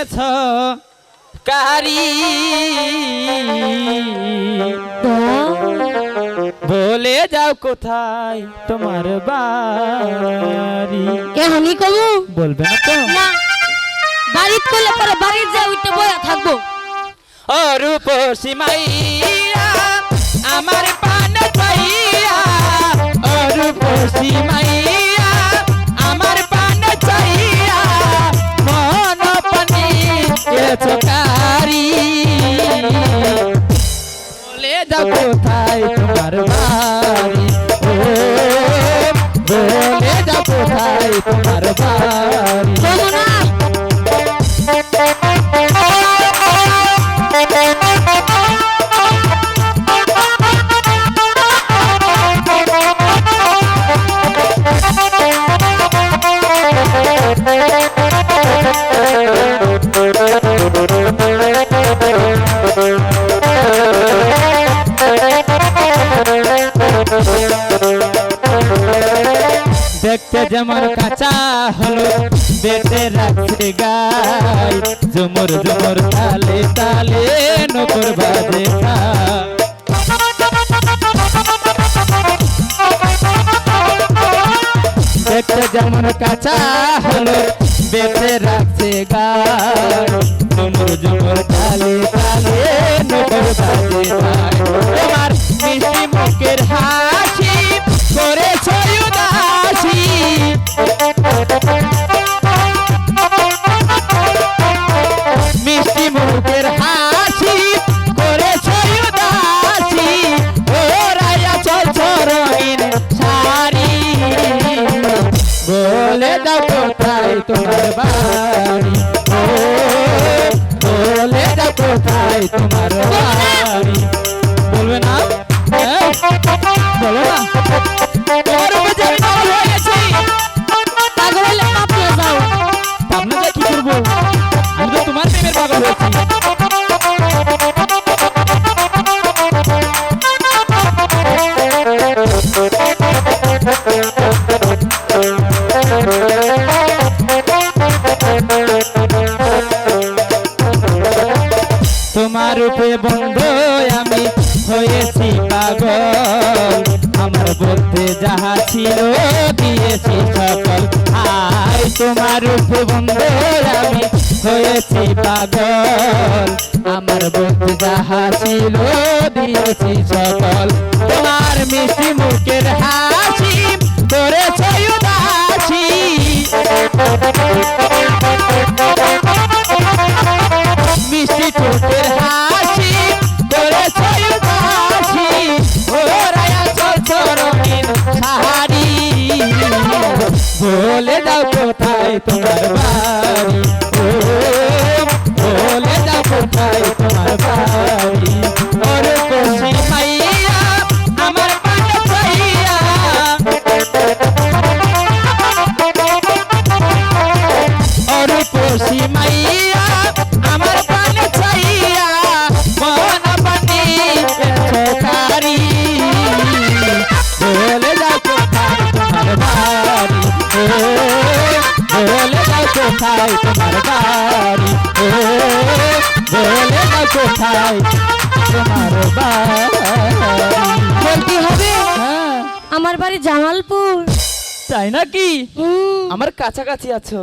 গেছ কারি। বলে যাও কোথায় তোমার বাড়ি? এখনই কমু? বলবে না তো। না। বাড়িত করলে পরে বাড়ির যা উঠতে বয়া থাকব। ও রূপসী মাইয়া আমার পান চাইয়া ও রূপসী যাও কোথায় তোমার বাড়ি। বলে যাও কোথায় তোমার বাড়ি। কমু দেখতে যেমন কাঁচা হলো বেটে রাখছে গাই ঝুমুর ঝুমুর তালে তালে নকর বাজে। দেখতে যেমন কাঁচা হলো বেটে রাখছে গাই ঝুমুর ঝুমুর তালে তালে নকর বাজে বলে দাও কোথায় তোমার বাড়ি? বলে দাও কোথায় তোমার বাড়ি? রূপে বন্ধ, আমি হয়েছি পাগল। আমার বলতে যাহা ছিল, দিয়েছি সকল। আয় তোমার রূপে বন্ধ, আমি হয়েছি পাগল। আমার বলতে যাহা ছিল, দিয়েছি সকল। তোমার বাড়ি ও বলে না কোথায় তোমার বাড়ি? হবে? হ্যাঁ। আমার বাড়ি জামালপুর। তাই নাকি? আমার কাছাকাছি আছো।